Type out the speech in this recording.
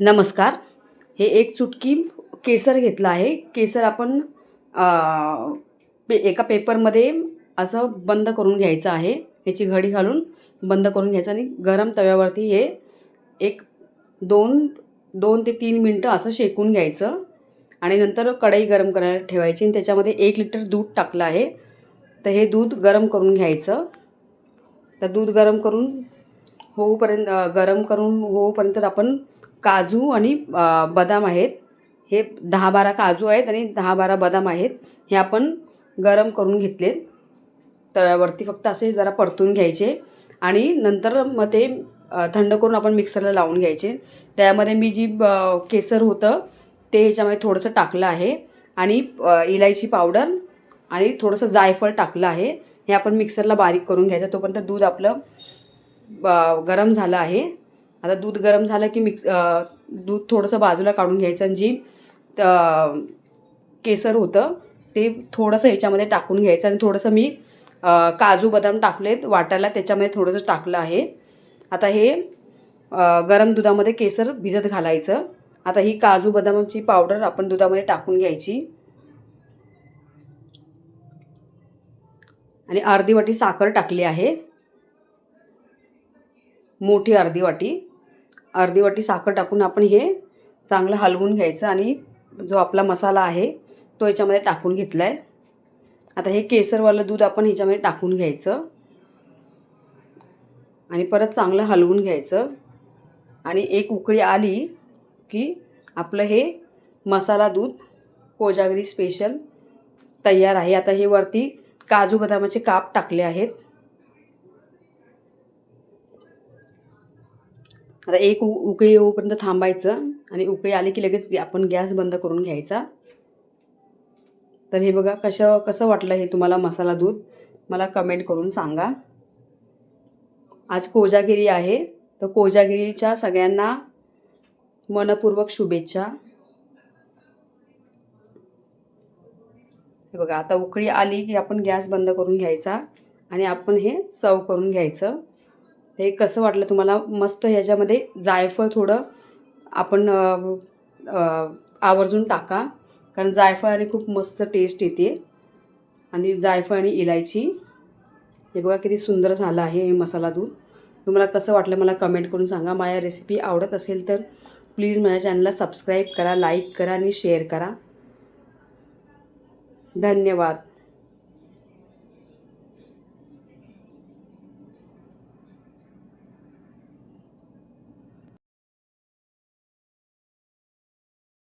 नमस्कार. हे एक चुटकी केसर घेतलं आहे. केसर आपण पे एका पेपरमध्ये असं बंद करून घ्यायचं आहे. ह्याची घडी घालून बंद करून घ्यायचं आणि गरम तव्यावरती हे एक दोन दोन ते तीन मिनटं असं शेकून घ्यायचं. आणि नंतर कढई गरम करायला ठेवायची आणि त्याच्यामध्ये एक लिटर दूध टाकलं आहे. तर हे दूध गरम करून घ्यायचं. तर दूध गरम करून होऊपर्यंत गरम करून होऊपर्यंत आपण काजू आणि बदाम आहेत. हे दहा बारा काजू आहेत आणि दहा बारा बदाम आहेत. हे आपण गरम करून घेतले तव्यावरती फक्त असे जरा परतून घ्यायचे आणि नंतर मग ते थंड करून आपण मिक्सरला लावून घ्यायचे. त्यामध्ये मी जी केसर होतं ते ह्याच्यामध्ये थोडंसं टाकलं आहे आणि इलायची पावडर आणि थोडंसं जायफळ टाकलं आहे. हे आपण मिक्सरला बारीक करून घ्यायचं तोपर्यंत दूध आपलं ब- गरम झालं आहे. आता दूध गरम झालं की मिक्स दूध थोडंसं बाजूला काढून घ्यायचं आणि जी त- केसर होतं ते थोडंसं ह्याच्यामध्ये टाकून घ्यायचं आणि थोडंसं मी काजू बदाम टाकलेत वाटायला त्याच्यामध्ये थोडंसं टाकलं आहे. आता हे गरम दुधामध्ये केसर भिजत घालायचं. आता ही काजू बदामाची पावडर आपण दुधामध्ये टाकून घ्यायची. आणि अर्धी वाटी साखर टाकली आहे. मोठी अर्धी वाटी. अर्धी वाटी साखर टाकून आपण हे चांगलं हलवून घ्यायचं आणि जो आपला मसाला आहे तो याच्यामध्ये टाकून घेतला आहे आता हे केसरवालं दूध आपण ह्याच्यामध्ये टाकून घ्यायचं. आणि परत चांगलं हलवून घ्यायचं. आणि एक उकळी आली की आपलं हे मसाला दूध कोजागरी स्पेशल तयार आहे. आता हे वरती काजू बदामाचे काप टाकले आहेत. आता एक उ उकळी येऊपर्यंत थांबायचं आणि उकळी आली की लगेच आपण गॅस बंद करून घ्यायचा. तर हे बघा कसं कसं वाटलं हे तुम्हाला मसाला दूध? मला कमेंट करून सांगा. आज कोजागिरी आहे. तर कोजागिरीच्या सगळ्यांना मनपूर्वक शुभेच्छा. हे बघा आता उकळी आली की आपण गॅस बंद करून घ्यायचा आणि आपण हे सर्व करून घ्यायचं. ते कसं वाटलं तुम्हाला? मस्त ह्याच्यामध्ये जायफळ थोडं आपण आवर्जून टाका. कारण जायफळाने खूप मस्त टेस्ट येते. आणि जायफळ आणि इलायची. हे बघा किती सुंदर झालं आहे हे मसाला दूध. तुम्हाला कसं वाटलं मला कमेंट करून सांगा. माझ्या रेसिपी आवडत असेल तर प्लीज माझ्या चॅनलला सबस्क्राईब करा लाईक करा आणि शेअर करा. धन्यवाद.